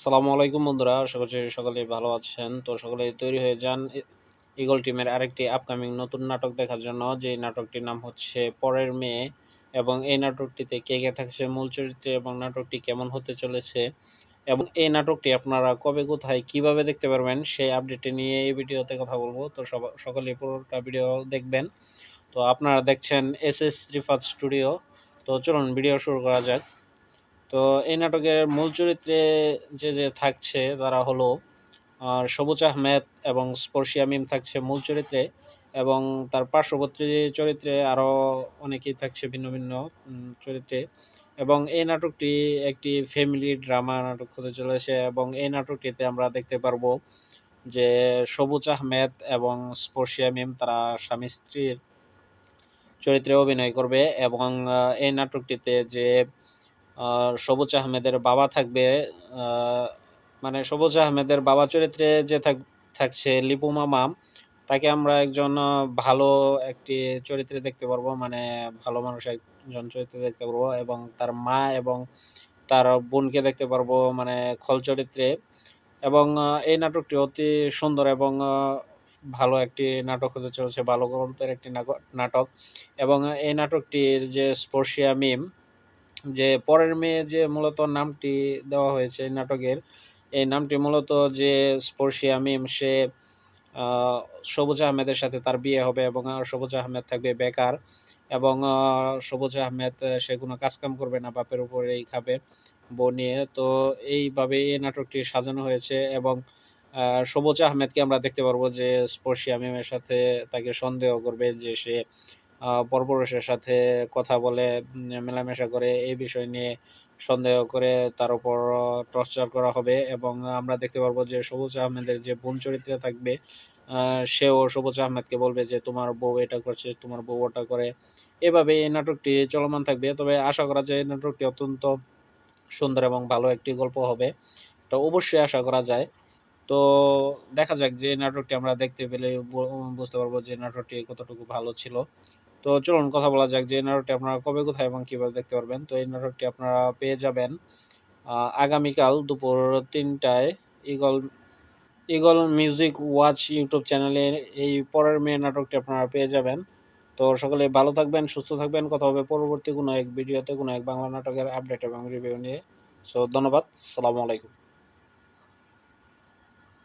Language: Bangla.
সালামু আলাইকুম বন্ধুরা করছি সকলে ভালো আছেন। তো সকলে তৈরি হয়ে যান ইগল টিমের আরেকটি আপকামিং নতুন নাটক দেখার জন্য। যে নাটকটির নাম হচ্ছে পরের মেয়ে এবং এই নাটকটিতে কে কে থাকছে মূল চরিত্রে এবং নাটকটি কেমন হতে চলেছে এবং এই নাটকটি আপনারা কবে, কোথায়, কীভাবে দেখতে পারবেন সেই আপডেটটি নিয়ে এই ভিডিওতে কথা বলব। তো সকলে পুরোটা ভিডিও দেখবেন। তো আপনারা দেখছেন এস এস রিফাত স্টুডিও। তো চলুন ভিডিও শুরু করা যাক। তো এই নাটকের মূল চরিত্রে যে যে থাকছে তারা হলো সবুজ আহমেদ এবং স্পর্শিয়া মিম থাকছে মূল চরিত্রে এবং তার পার্শ্ববর্তী চরিত্রে আরও অনেকেই থাকছে ভিন্ন ভিন্ন চরিত্রে এবং এই নাটকটি একটি ফ্যামিলি ড্রামা নাটক হতে চলেছে এবং এই নাটকটিতে আমরা দেখতে পারব যে সবুজ আহমেদ এবং স্পর্শিয়া মিম তারা স্বামী স্ত্রীর চরিত্রে অভিনয় করবে এবং এই নাটকটিতে যে সবুজ আহমেদের বাবা থাকবে মানে সবুজ আহমেদের বাবা চরিত্রে যে থাক- থাকছে লিপু মামা, তাকে আমরা একজন ভালো একটি চরিত্রে দেখতে পারব মানে ভালো মানুষ একজন চরিত্রে দেখতে পারব এবং তার মা এবং তার বোনকে দেখতে পারব মানে খল চরিত্রে এবং এই নাটকটি অতি সুন্দর এবং ভালো একটি নাটক হতে চলেছে ভালো গল্পের একটি নাটক এবং এই নাটকটির যে স্পর্শিয়া মিম যে পরের মেয়ে যে মূলত নামটি দেওয়া হয়েছে নাটকের, এই নামটি মূলত যে স্পর্শিয়া মিম সে সবুজ আহমেদের সাথে তার বিয়ে হবে এবং সবুজ আহমেদ থাকবে বেকার এবং সবুজ আহমেদ সে কোনো কাজকাম করবে না, বাপের উপরেই খাবে বউ নিয়ে। তো এইভাবে এই নাটকটি সাজানো হয়েছে এবং সবুজ আহমেদকে আমরা দেখতে পারব যে স্পর্শিয়া মিমের সাথে তাকে সন্দেহ করবে যে সে পরপুরুষের সাথে কথা বলে মেলামেশা করে, এই বিষয় নিয়ে সন্দেহ করে তার উপর টর্চার করা হবে এবং আমরা দেখতে পারব যে সবুজ আহমেদের যে বোন চরিত্রে থাকবে সেও সবুজ আহমেদকে বলবে যে তোমার বউ এটা করছে, তোমার বউ ওটা করে। এভাবে এই নাটকটি চলমান থাকবে। তবে আশা করা যায় এই নাটকটি অত্যন্ত সুন্দর এবং ভালো একটি গল্প হবে। তো অবশ্যই আশা করা যায়। তো দেখা যাক যে নাটকটি আমরা দেখতে পেলে বুঝতে পারব যে নাটকটি কতটুকু ভালো ছিল। তো চলুন কথা বলা যাক যে এই নাটকটি আপনারা কবে, কোথায় এবং কীভাবে দেখতে পারবেন। তো এই নাটকটি আপনারা পেয়ে যাবেন আগামীকাল দুপুর তিনটায় Eagle Eagle music watch YouTube চ্যানেলে এই পরের মেয়ে নাটকটি আপনারা পেয়ে যাবেন। তো সকলে ভালো থাকবেন, সুস্থ থাকবেন। কথা হবে পরবর্তী কোনো এক ভিডিওতে, কোনো এক বাংলা নাটকের আপডেট এবং রিভিউ নিয়ে। সো ধন্যবাদ, সালামু আলাইকুম।